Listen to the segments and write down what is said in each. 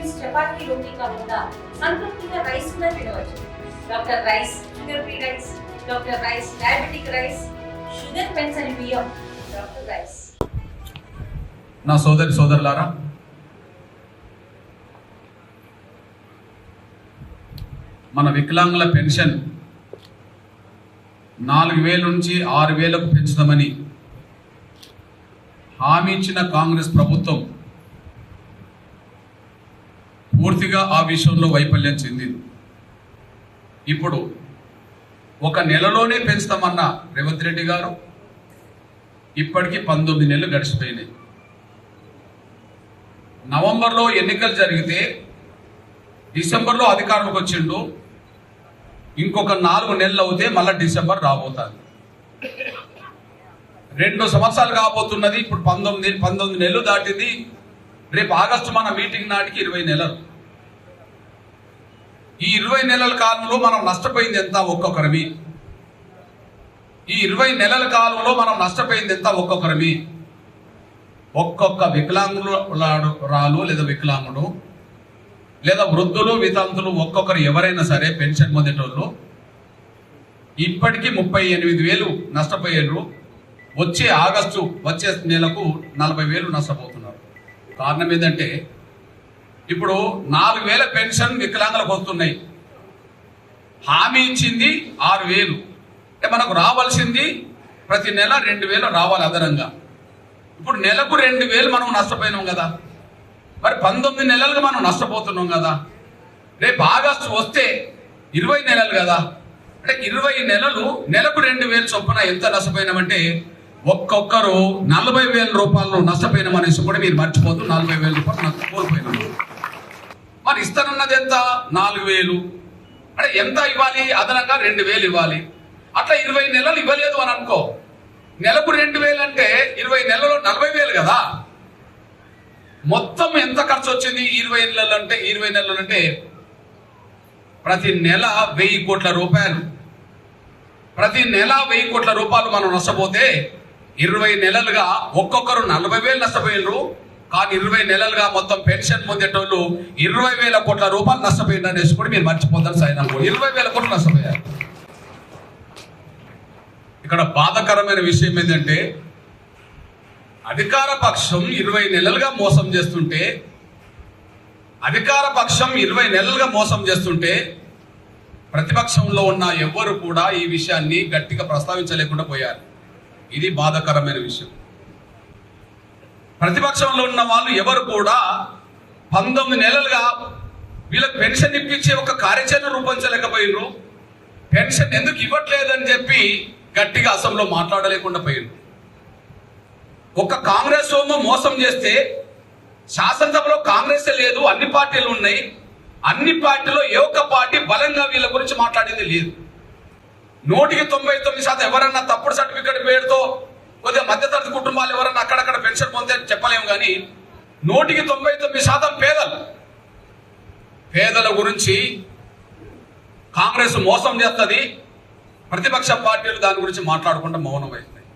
Patients chapati రోటీ కాకుండా సంతృప్తిగా rice కూడా తినవచ్చు. Doctor rice sugar free rice doctor rice diabetic rice sugar పెంచని బియ్యం డాక్టర్ రైస్. నా సోదరి సోదరులారా మన వికలాంగుల పెన్షన్ నాలుగు వేల నుంచి ఆరు వేలకు పెంచుదామని హామీ ఇచ్చిన కాంగ్రెస్ ప్రభుత్వం పూర్తిగా ఆ విషయంలో వైఫల్యం చెందింది. ఇప్పుడు ఒక నెలలోనే పెంచుతామన్న రేవంత్ రెడ్డి గారు ఇప్పటికీ పంతొమ్మిది నెలలు గడిచిపోయినాయి. నవంబర్లో ఎన్నికలు జరిగితే డిసెంబర్లో అధికారంలోకి వచ్చిండు. ఇంకొక నాలుగు నెలలు అవుతే మళ్ళీ డిసెంబర్ రాబోతుంది. రెండు సంవత్సరాలు కాబోతున్నది ఇప్పుడు పంతొమ్మిది పంతొమ్మిది నెలలు దాటింది. రేపు ఆగస్టు మన మీటింగ్ నాటికి ఇరవై నెలలు. ఈ ఇరవై నెలల కాలంలో మనం నష్టపోయింది ఎంత? ఒక్కొక్కరిమి ఈ ఇరవై నెలల కాలంలో మనం నష్టపోయింది ఎంత? ఒక్కొక్కరిమి ఒక్కొక్క వికలాంగులు రాలు లేదా వికలాంగుడు లేదా వృద్ధులు వితంతులు ఒక్కొక్కరు ఎవరైనా సరే పెన్షన్ పొందేటోళ్ళు ఇప్పటికీ ముప్పై ఎనిమిది వేలు నష్టపోయారు వచ్చే ఆగస్టు వచ్చే నెలకు నలభై వేలు నష్టపోతున్నారు. కారణం ఏంటంటే ఇప్పుడు నాలుగు వేల పెన్షన్ వికలాంగులకు వస్తున్నాయి. హామీ ఇచ్చింది ఆరు వేలు. అంటే మనకు రావాల్సింది ప్రతి నెల రెండు వేలు రావాలి అదనంగా. ఇప్పుడు నెలకు రెండు వేలు మనం నష్టపోయినాం కదా. మరి పంతొమ్మిది నెలలుగా మనం నష్టపోతున్నాం కదా. రేపు ఆగస్టు వస్తే ఇరవై నెలలు కదా. అంటే ఇరవై నెలలు నెలకు రెండు వేలు చొప్పున ఎంత నష్టపోయినామంటే ఒక్కొక్కరు నలభై వేల రూపాయలు నష్టపోయినామనేసి కూడా మీరు మర్చిపోతూ నలభై వేల రూపాయలు నష్ట కోల్పోయినాం మరి ఇస్తానున్నది ఎంత? నాలుగు వేలు. అంటే ఎంత ఇవ్వాలి? అదనంగా రెండు వేలు ఇవ్వాలి. అట్లా ఇరవై నెలలు ఇవ్వలేదు అని అనుకో. నెలకు రెండు వేలు అంటే ఇరవై నెలలో నలభై వేలు కదా. మొత్తం ఎంత ఖర్చు వచ్చింది ఇరవై నెలలు అంటే ఇరవై నెలలు అంటే ప్రతి నెల వెయ్యి కోట్ల రూపాయలు. ప్రతి నెల వెయ్యి కోట్ల రూపాయలు మనం నష్టపోతే ఇరవై నెలలుగా ఒక్కొక్కరు నలభై వేలు నష్టపోయినరు కానీ ఇరవై నెలలుగా మొత్తం పెన్షన్ పొందేటోళ్ళు ఇరవై వేల కోట్ల రూపాయలు నష్టపోయింది అనేసి కూడా మీరు మర్చిపోతారు సైనా ఇరవై వేల కోట్లు నష్టపోయారు. ఇక్కడ బాధకరమైన విషయం ఏంటంటే అధికార పక్షం ఇరవై నెలలుగా మోసం చేస్తుంటే అధికార పక్షం ఇరవై నెలలుగా మోసం చేస్తుంటే ప్రతిపక్షంలో ఉన్న ఎవ్వరు కూడా ఈ విషయాన్ని గట్టిగా ప్రస్తావించలేకుండా పోయారు. ఇది బాధాకరమైన విషయం. ప్రతిపక్షంలో ఉన్న వాళ్ళు ఎవరు కూడా పంతొమ్మిది నెలలుగా వీళ్ళకి పెన్షన్ ఇప్పించే ఒక కార్యాచరణ రూపొందించలేకపోయినరు పెన్షన్ ఎందుకు ఇవ్వట్లేదని చెప్పి గట్టిగా అసెంబ్లీలో మాట్లాడలేకుండా పోయిండ్రు ఒక కాంగ్రెస్ సోమ మోసం చేస్తే శాసనసభలో కాంగ్రెస్ లేదు అన్ని పార్టీలు ఉన్నాయి. అన్ని పార్టీలో ఏ ఒక్క పార్టీ బలంగా వీళ్ళ గురించి మాట్లాడింది లేదు. నూటికి తొంభై తొమ్మిది శాతం ఎవరన్నా తప్పుడు సర్టిఫికెట్ పేరుతో కొద్దిగా మధ్యతరగతి కుటుంబాలు ఎవరన్నా అక్కడక్కడ పెన్షన్ పొందే చెప్పలేము కానీ నూటికి తొంభై తొమ్మిది శాతం పేదలు. పేదల గురించి కాంగ్రెస్ మోసం చేస్తుంది. ప్రతిపక్ష పార్టీలు దాని గురించి మాట్లాడకుండా మౌనం అవుతాయి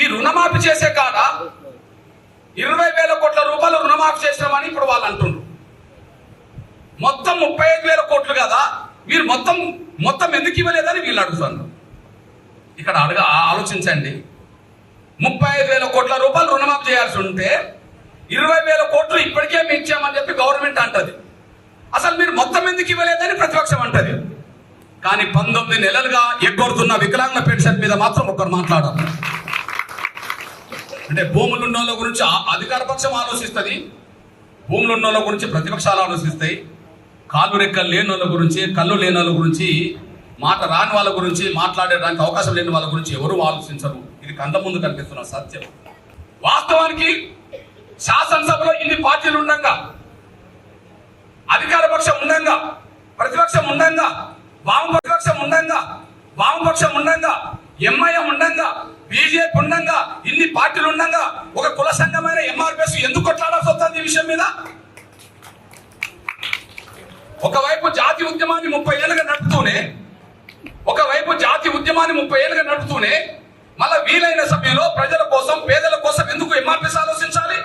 ఈ రుణమాఫీ చేసే కాడ ఇరవై వేల కోట్ల రూపాయలు రుణమాఫీ చేసినామని ఇప్పుడు వాళ్ళు అంటున్నారు మొత్తం ముప్పై ఐదు వేల కోట్లు కదా మీరు మొత్తం మొత్తం ఎందుకు ఇవ్వలేదని వీళ్ళు అడుగుతున్నారు. ఇక్కడ అడగ ఆలోచించండి. ముప్పై ఐదు వేల కోట్ల రూపాయలు రుణమాఫీ చేయాల్సి ఉంటే ఇరవై వేల కోట్లు ఇప్పటికే మీ ఇచ్చామని చెప్పి గవర్నమెంట్ అంటది. అసలు మీరు మొత్తం ఎందుకు ఇవ్వలేదని ప్రతిపక్షం అంటది. కానీ పంతొమ్మిది నెలలుగా ఎగ్గొడుతున్న వికలాంగుల పెన్షన్ మీద మాత్రం ఒకరు మాట్లాడారు. అంటే భూములు వాళ్ళ గురించి ఆ- అధికార పక్షం ఆలోచిస్తుంది భూములు ఉన్న వాళ్ళ గురించి ప్రతిపక్షాలు ఆలోచిస్తాయి కాళ్ళు రెక్కలు లేని వాళ్ళ గురించి కళ్ళు లేని వాళ్ళ గురించి మాట రాని వాళ్ళ గురించి మాట్లాడడానికి అవకాశం లేని వాళ్ళ గురించి ఎవరు ఆలోచించరు. ఇది కంట ముందు కనిపిస్తున్న సత్యం. వాస్తవానికి శాసనసభలో ఇన్ని పార్టీలు ఉండగా అధికార పక్షం ఉండంగా ప్రతిపక్షం ఉండంగా వామ ప్రతిపక్షం వామపక్షం ఉండంగా ఎంఐఎం ఉండంగా బీజేపీ ఉండంగా ఇన్ని పార్టీలు ఉండంగా ఒక కుల సంఘమైన ఎంఆర్పిఎస్ ఎందుకు కొట్లాడాల్సి వస్తుంది ఈ విషయం మీద? ఒకవైపు జాతి ఉద్యమాన్ని ముప్పై ఏళ్ళుగా నడుపుతూనే ఒకవైపు జాతి ఉద్యమాన్ని ముప్పై ఏళ్ళుగా నడుపుతూనే మళ్ళా వీలైన సమయంలో ప్రజల కోసం పేదల కోసం ఎందుకు ఎంఆర్పీస్ ఆలోచించాలి?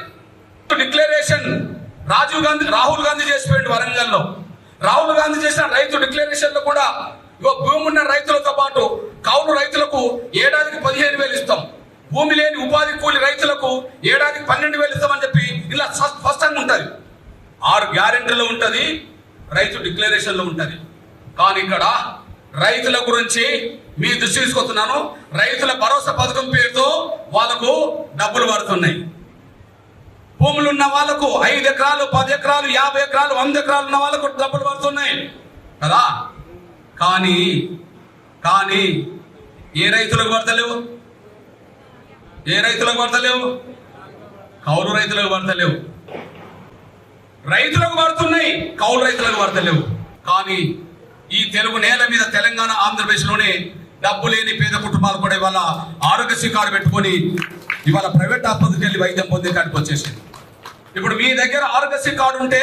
డిక్లరేషన్ రాజీవ్ గాంధీ రాహుల్ గాంధీ చేసిపోయింది వరంగల్లో. రాహుల్ గాంధీ చేసిన రైతు డిక్లరేషన్లో కూడా ఇగో భూమి ఉన్న రైతులతో పాటు కౌలు రైతులకు ఏడాదికి పదిహేను వేలు ఇస్తాం. భూమి లేని ఉపాధి కూలి రైతులకు ఏడాదికి పన్నెండు వేలు ఇస్తామని చెప్పి ఇలా స్పష్టంగా ఉంటుంది. ఆరు గ్యారెంటీలో ఉంటుంది రైతు డిక్లరేషన్ ఉంటుంది. కానీ ఇక్కడ రైతుల గురించి మీ దృష్టి తీసుకొస్తున్నాను. రైతుల భరోసా పథకం పేరుతో వాళ్ళకు డబ్బులు పడుతున్నాయి. భూములు ఉన్న వాళ్ళకు ఐదు ఎకరాలు పది ఎకరాలు యాభై ఎకరాలు వంద ఎకరాలు ఉన్న వాళ్ళకు డబ్బులు పడుతున్నాయి. కదా? కానీ కానీ ఏ రైతులకు పడతలేవు? ఏ రైతులకు పడతలేవు? కౌలు రైతులకు పడతలేవు. రైతులకు పడుతున్నాయి కౌలు రైతులకు పడతలేవు. కానీ ఈ తెలుగు నేల మీద తెలంగాణ ఆంధ్రప్రదేశ్లోనే డబ్బు లేని పేద కుటుంబాలు కూడా ఇవాళ ఆరోగ్యశ్రీ కార్డు పెట్టుకొని ఇవాళ ప్రైవేట్ ఆసుపత్రికి వెళ్ళి వైద్యం పొందే కాడికి వచ్చేసింది. ఇప్పుడు మీ దగ్గర ఆరోగ్యశ్రీ కార్డు ఉంటే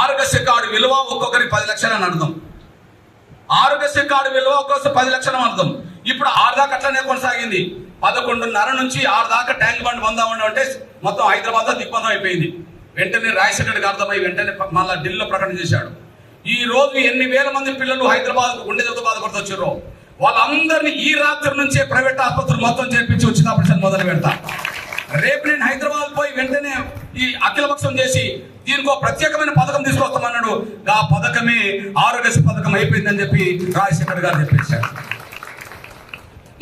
ఆరోగ్యశ్రీ కార్డు విలువ ఒక్కొక్కరి పది లక్షలు అని అర్థం ఆరోగ్యశ్రీ కార్డు విలువ ఒక్కొక్కరి పది లక్షలు అర్థం ఇప్పుడు ఆరు దాకా అట్లనే కొనసాగింది. పదకొండున్నర నుంచి ఆరు దాకా ట్యాంక్ బండ్ పొందామని అంటే మొత్తం హైదరాబాద్ దిగ్బంధం అయిపోయింది. వెంటనే రాజశేఖర్కి అర్థమై వెంటనే మళ్ళీ ఢిల్లీలో ప్రకటన చేశాడు. ఈ రోజు ఎన్ని వేల మంది పిల్లలు హైదరాబాద్ గుండె జబ్బుతో బాధపడుతూ వచ్చారో వాళ్ళందరినీ ఈ రాత్రి నుంచే ప్రైవేట్ ఆసుపత్రులు మొత్తం చేర్పించి ఉచిత ఆపరేషన్ మొదలు పెడతా. రేపు నేను హైదరాబాద్ పోయి వెంటనే ఈ అఖిలపక్షం చేసి దీనికి ఒక ప్రత్యేకమైన పథకం తీసుకొస్తామన్నాడు. ఆ పథకమే ఆరోగ్యశ్రీ పథకం అయిపోయిందని చెప్పి రాజశేఖర్ గారు చెప్పేశారు.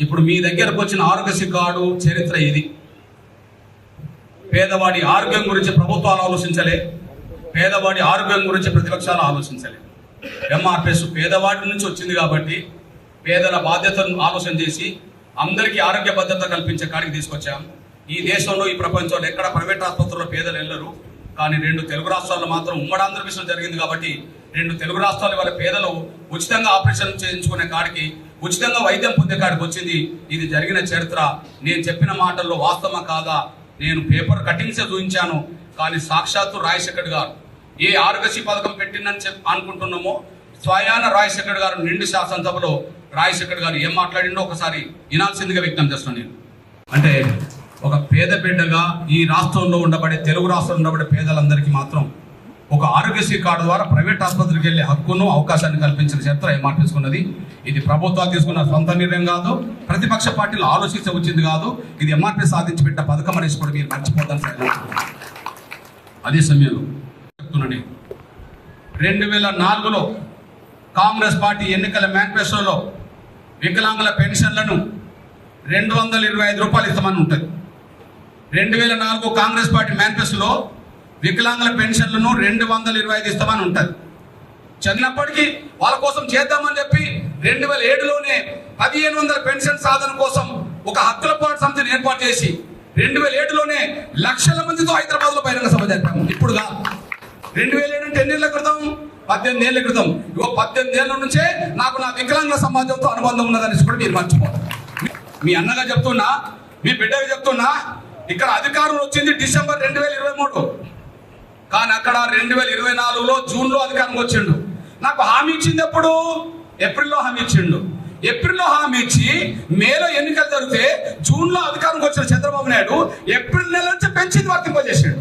ఇప్పుడు మీ దగ్గరకు వచ్చిన ఆరోగ్యశ్రీ కార్డు చరిత్ర ఇది. పేదవాడి ఆరోగ్యం గురించి ప్రభుత్వాలు ఆలోచించలే. పేదవాడి ఆరోగ్యం గురించి ప్రతిపక్షాలు ఆలోచించలేదు. ఎంఆర్పిఎస్ పేదవాడి నుంచి వచ్చింది కాబట్టి పేదల బాధ్యతను ఆలోచన చేసి అందరికీ ఆరోగ్య భద్రత కల్పించే కాడికి తీసుకొచ్చాం. ఈ దేశంలో ఈ ప్రపంచంలో ఎక్కడ ప్రైవేట్ ఆసుపత్రుల్లో పేదలు వెళ్ళరు కానీ రెండు తెలుగు రాష్ట్రాల్లో మాత్రం ఉమ్మడి ఆంధ్రప్రదేశ్లో జరిగింది కాబట్టి రెండు తెలుగు రాష్ట్రాల వాళ్ళ పేదలు ఉచితంగా ఆపరేషన్ చేయించుకునే కాడికి ఉచితంగా వైద్యం పొందే కాడికి వచ్చింది. ఇది జరిగిన చరిత్ర. నేను చెప్పిన మాటల్లో వాస్తవం కాదా? నేను పేపర్ కటింగ్సే చూపించాను. కానీ సాక్షాత్తు రాజశేఖర్ గారు ఏ ఆరోగ్యశ్రీ పథకం పెట్టిందని చెప్ అనుకుంటున్నామో స్వయాన రాజశేఖర్ గారు నిండు శాసనసభలో రాజశేఖర్ గారు ఏం మాట్లాడిండో ఒకసారి వినాల్సిందిగా వ్యక్తం చేస్తున్నాను నేను. అంటే ఒక పేద బిడ్డగా ఈ రాష్ట్రంలో ఉండబడే తెలుగు రాష్ట్రంలో ఉండబడే పేదలందరికీ మాత్రం ఒక ఆరోగ్యశ్రీ కార్డు ద్వారా ప్రైవేట్ ఆసుపత్రికి వెళ్ళే హక్కును అవకాశాన్ని కల్పించిన చరిత్ర ఏం ఇది ప్రభుత్వాలు తీసుకున్న సొంత నిర్ణయం కాదు ప్రతిపక్ష పార్టీలు ఆలోచించ వచ్చింది కాదు. ఇది ఎంఆర్పీ సాధించి పెట్టిన పథకం అనేసి కూడా మీరు మర్చిపోతాను సార్ అదే సమయంలో చెప్తున్నాను రెండు వేల నాలుగులో కాంగ్రెస్ పార్టీ ఎన్నికల మేనిఫెస్టోలో వికలాంగుల పెన్షన్లను రెండు వందల ఇరవై ఐదు రూపాయలు ఇస్తామని ఉంటుంది. రెండు వేల నాలుగు కాంగ్రెస్ పార్టీ మేనిఫెస్టోలో వికలాంగుల పెన్షన్లను రెండు వందల ఇరవై ఐదు ఇస్తామని ఉంటుంది. చిన్నప్పటికీ వాళ్ళ కోసం చేద్దామని చెప్పి రెండు వేల ఏడులోనే పదిహేను వందల పెన్షన్ సాధన కోసం ఒక హక్కుల పాటు సంస్థను ఏర్పాటు చేసి రెండు వేల ఏడులోనే లక్షల మందితో హైదరాబాద్లో బహిరంగ సభ జరిపాము. ఇప్పుడుగా రెండు వేల ఏడు అంటే ఎన్ని క్రితం పద్దెనిమిది ఏళ్ళ క్రితం. ఇగో పద్దెనిమిది ఏళ్ళ నుంచే నాకు నా వికలాంగుల సమాజంతో అనుబంధం ఉన్నదని కూడా మీరు మర్చిపోతారు మీ అన్నగా చెప్తున్నా మీ బిడ్డగా చెప్తున్నా ఇక్కడ అధికారం వచ్చింది డిసెంబర్ రెండు వేల ఇరవై మూడు. కానీ అక్కడ రెండు వేల ఇరవై నాలుగులో జూన్లో అధికారం వచ్చిండు. నాకు హామీ ఇచ్చింది ఎప్పుడు? ఏప్రిల్లో హామీ ఇచ్చిండు. ఏప్రిల్లో హామీ ఇచ్చి మేలో ఎన్నికలు జరిగితే జూన్లో అధికారంకి వచ్చిన చంద్రబాబు నాయుడు ఏప్రిల్ నెల నుంచి పెంచింది వర్తింపజేశాడు.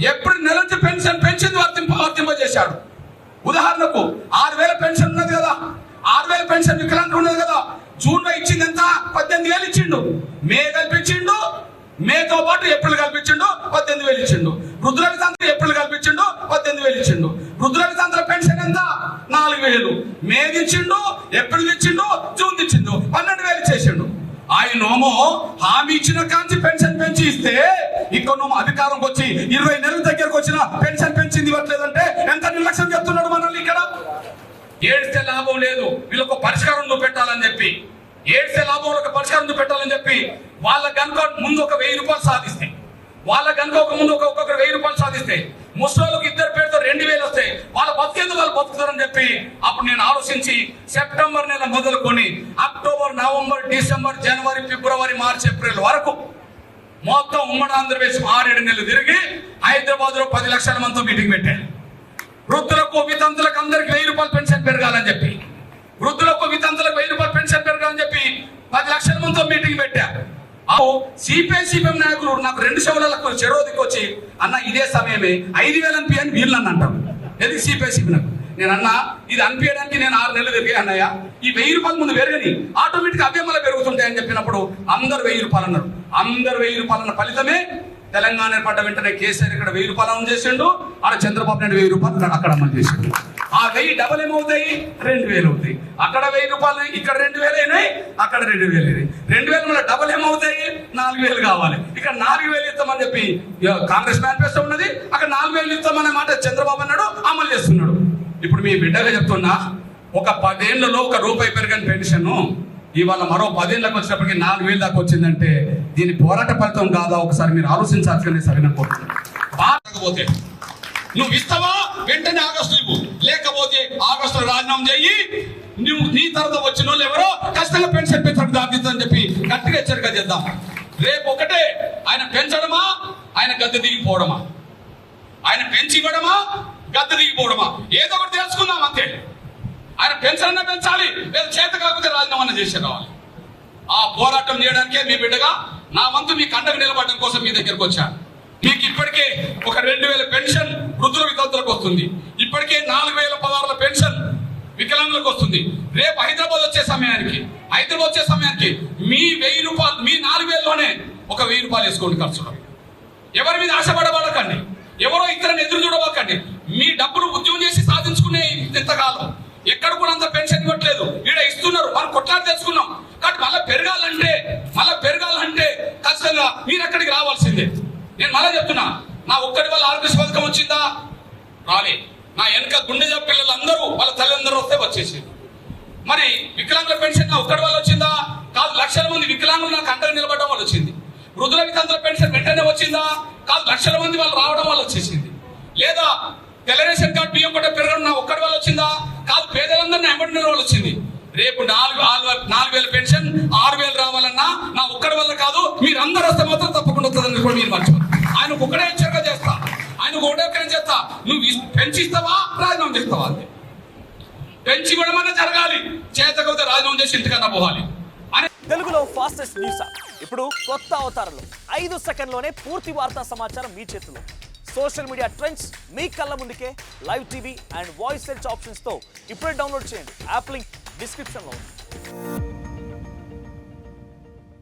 ఏప్రిల్ నెల నుంచి పెన్షన్ పెంచింది వర్తింప వర్తింపజేశాడు. ఉదాహరణకు ఆరు వేల పెన్షన్ ఉన్నది కదా. ఆరు వేల పెన్షన్ వికలాంగులు ఉన్నది కదా. జూన్లో ఇచ్చింది ఎంత? పద్దెనిమిది వేలు ఇచ్చిండు. మే కల్పించిండు మేతో పాటు ఏప్రిల్ కల్పించిండు? పద్దెనిమిది వేలు ఇచ్చిండు. వృద్ధుల తంత్ర ఏప్రిల్ కల్పించిండు? పద్దెనిమిది వేలు ఇచ్చిండు. వృద్ధుల తంత్ర పెన్షన్ ఎంత? నాలుగు వేలు. మే ఇచ్చిండు ఏప్రిల్ ఇచ్చిండు జూన్ ఇచ్చిండు పన్నెండు వేలు చేసిండు ఆయనేమో హామీ ఇచ్చిన కాంచి పెన్షన్ పెంచి ఇస్తే ఇక్కడ అధికారంకి వచ్చి ఇరవై నెలల దగ్గరకు వచ్చిన పెన్షన్ పెంచింది ఇవ్వట్లేదంటే ఎంత నిర్లక్ష్యం చెప్తున్నాడు మనల్ని ఇక్కడ? ఏడిస్తే లాభం లేదు. వీళ్ళకు పరిష్కారం నువ్వు పెట్టాలని చెప్పి. ఏడ్సే లాభంలో ఒక పరిష్కారం పెట్టాలని చెప్పి వాళ్ళ కనుక ముందు ఒక వెయ్యి రూపాయలు సాధిస్తే వాళ్ళ కనుక ఒక ముందు ఒక ఒక్కొక్కరు వెయ్యి రూపాయలు సాధిస్తే ముసలోళ్ళకి ఇద్దరు పేరుతో రెండు వేలు వస్తాయి వాళ్ళ బతికేందుకు వాళ్ళు బతుకుతారని చెప్పి అప్పుడు నేను ఆలోచించి సెప్టెంబర్ నెల మొదలుకొని అక్టోబర్ నవంబర్ డిసెంబర్ జనవరి ఫిబ్రవరి మార్చి ఏప్రిల్ వరకు మొత్తం ఉమ్మడి ఆంధ్రప్రదేశ్ ఆరేడు నెలలు తిరిగి హైదరాబాద్లో పది లక్షల మందితో మీటింగ్ పెట్టాను. వృద్ధులకు వితంతులకు అందరికి వెయ్యి రూపాయలు పెన్షన్ పెరగాలని చెప్పి వృద్ధులకు వితంతులకు వెయ్యి రూపాయలు పెన్షన్ పెరగాలని చెప్పి పది లక్షల మందితో మీటింగ్ పెట్టా. సిపిఐ సిపిఎం నాయకులు నాకు రెండు శవలకు చెరోదికి దిక్కొచ్చి అన్న ఇదే సమయమే. ఐదు వేలు అనిపి అని వీళ్ళు నన్ను అంటారు. ఇది సిపిఐ సిపి నాకు? నేను అన్నా ఇది అనిపించడానికి నేను ఆరు నెలలు తిరిగా అన్నయ్య. ఈ వెయ్యి రూపాయల ముందు పెరగని. ఆటోమేటిక్ అవే మళ్ళీ చెప్పినప్పుడు అందరు వెయ్యి రూపాయలు అన్నారు. అందరు వెయ్యి రూపాయలు అన్న ఫలితమే తెలంగాణ ఏర్పడ్డ వెంటనే కేసీఆర్ ఇక్కడ వెయ్యి రూపాయలు అమలు చేసిండు. ఆడ చంద్రబాబు నాయుడు వెయ్యి రూపాయలు అక్కడ- అక్కడ అమలు చేసిండు. ఆ వెయ్యి డబల్ ఏమవుతాయి రెండు వేలు అవుతాయి. అక్కడ వెయ్యి రూపాయలు ఇక్కడ రెండు వేలు అయినాయి అక్కడ రెండు వేలు అయినాయి. రెండు వేలు మళ్ళీ డబల్ ఏమవుతాయి నాలుగు వేలు కావాలి. ఇక్కడ నాలుగు వేలు ఇస్తామని చెప్పి కాంగ్రెస్ మేనిఫెస్టో ఉన్నది. అక్కడ నాలుగు వేలు ఇస్తామనే మాట చంద్రబాబు అన్నాడు అమలు చేస్తున్నాడు. ఇప్పుడు మీ బిడ్డగా చెప్తున్నా ఒక పదేళ్ళలో ఒక రూపాయి పెరిగిన పెన్షన్ ఇవాళ మరో పదేళ్ళకి వచ్చినప్పటికి నాలుగు వేలు దాకా వచ్చిందంటే దీని పోరాట ఫలితం కాదా? ఒకసారి మీరు ఆలోచించాల్సిన సరైన బాధకపోతే నువ్వు ఇస్తావా? వెంటనే ఆగస్టు ఇవ్వు. లేకపోతే ఆగస్టు రాజీనామా చెయ్యి నువ్వు నీ తర్వాత వచ్చిన వాళ్ళు ఎవరో ఖచ్చితంగా పెన్షన్ పెంచడం దాటిద్దని చెప్పి గట్టిగా హెచ్చరిక చేద్దాం. రేపు ఒకటే ఆయన పెంచడమా? ఆయన గద్దె దిగిపోవడమా? ఆయన పెంచి ఇవ్వడమా? గద్దె దిగిపోవడమా? ఏదో ఒకటి తెలుసుకుందాం అంతే. ఆయన పెంచడన్నా పెంచాలి లేదా చేత కాకపోతే రాజీనామా చేసి రావాలి. ఆ పోరాటం చేయడానికే మీ బిడ్డగా నా వంతు మీ కండకు నిలబడడం కోసం మీ దగ్గరకు వచ్చాను మీకు ఇప్పటికే ఒక రెండు వేల పెన్షన్ వృద్ధుల వితంతులకు వస్తుంది. ఇప్పటికే నాలుగు వేల పదహారుల పెన్షన్ వికలాంగులకు వస్తుంది. రేపు హైదరాబాద్ వచ్చే సమయానికి హైదరాబాద్ వచ్చే సమయానికి మీ వెయ్యి రూపాయలు మీ నాలుగు వేలలోనే ఒక వెయ్యి రూపాయలు వేసుకోండి ఖర్చులో ఎవరి మీద ఆశపడబడకండి. ఎవరో ఇతరుని ఎదురు చూడబోకండి మీ డబ్బులు ఉద్యోగం చేసి సాధించుకునే ఇంతకాలం ఎక్కడ కూడా అంత పెన్షన్ ఇవ్వట్లేదు. ఈడ ఇస్తున్నారు. మనం కొట్లాడి తెలుసుకున్నాం కాబట్టి మళ్ళీ పెరగాలంటే మళ్ళీ పెరగాలంటే ఖచ్చితంగా మీరు అక్కడికి రావాల్సిందే. నేను మళ్ళీ చెప్తున్నా నా ఒక్కడి వల్ల ఆరోగ్య పథకం వచ్చిందా? రాలే. నా వెనక గుండెజ జబ్బు పిల్లలు అందరూ వాళ్ళ తల్లిదండ్రులు వస్తే వచ్చేసింది మరి వికలాంగుల పెన్షన్ నా ఒక్కడి వల్ల వచ్చిందా? కాదు లక్షల మంది వికలాంగులు నాకు అండగా నిలబడడం వల్ల వచ్చింది. వృద్ధుల వికలాంగుల పెన్షన్ వెంటనే వచ్చిందా? కాదు లక్షల మంది వాళ్ళు రావడం వల్ల వచ్చేసింది. లేదా తెల్ల కార్డు బియ్యం కూడా పెరగడం నా ఒక్కడి వల్ల వచ్చిందా? కాదు పేదలందరినీ ఎంబడిన వల్ల వచ్చింది. రేపు నాలుగు నాలుగు వేల పెన్షన్ ఆరు వేలు రావాలన్నా నా ఒక్కడి వల్ల కాదు మీరు అందరూ వస్తే మాత్రం తప్పకుండా వస్తుందని కూడా మీరు మర్చిపోరు ఆయన ఒక్కడే హెచ్చరిక చేస్తా. ఆయన ఒకటే హెచ్చరిక చేస్తా నువ్వు ఇస్- పెంచిస్తావా? రాజీనామా చేస్తావా? అంతే పెంచి ఇవ్వడమన్నా జరగాలి. చేతకపోతే రాజీనామా చేసి ఇంటికన్నా పోవాలి. తెలుగులో ఫాస్టెస్ట్ న్యూస్ ఇప్పుడు కొత్త అవతారంలో. ఐదు సెకండ్లోనే పూర్తి వార్తా సమాచారం మీ చేతిలో. సోషల్ మీడియా ట్రెండ్స్ మీ కళ్ళ ముందుకే live TV and voice search ఆప్షన్స్తో ఇప్పుడే డౌన్లోడ్ చేయండి. యాప్ లింక్ డిస్క్రిప్షన్లో ఉంది.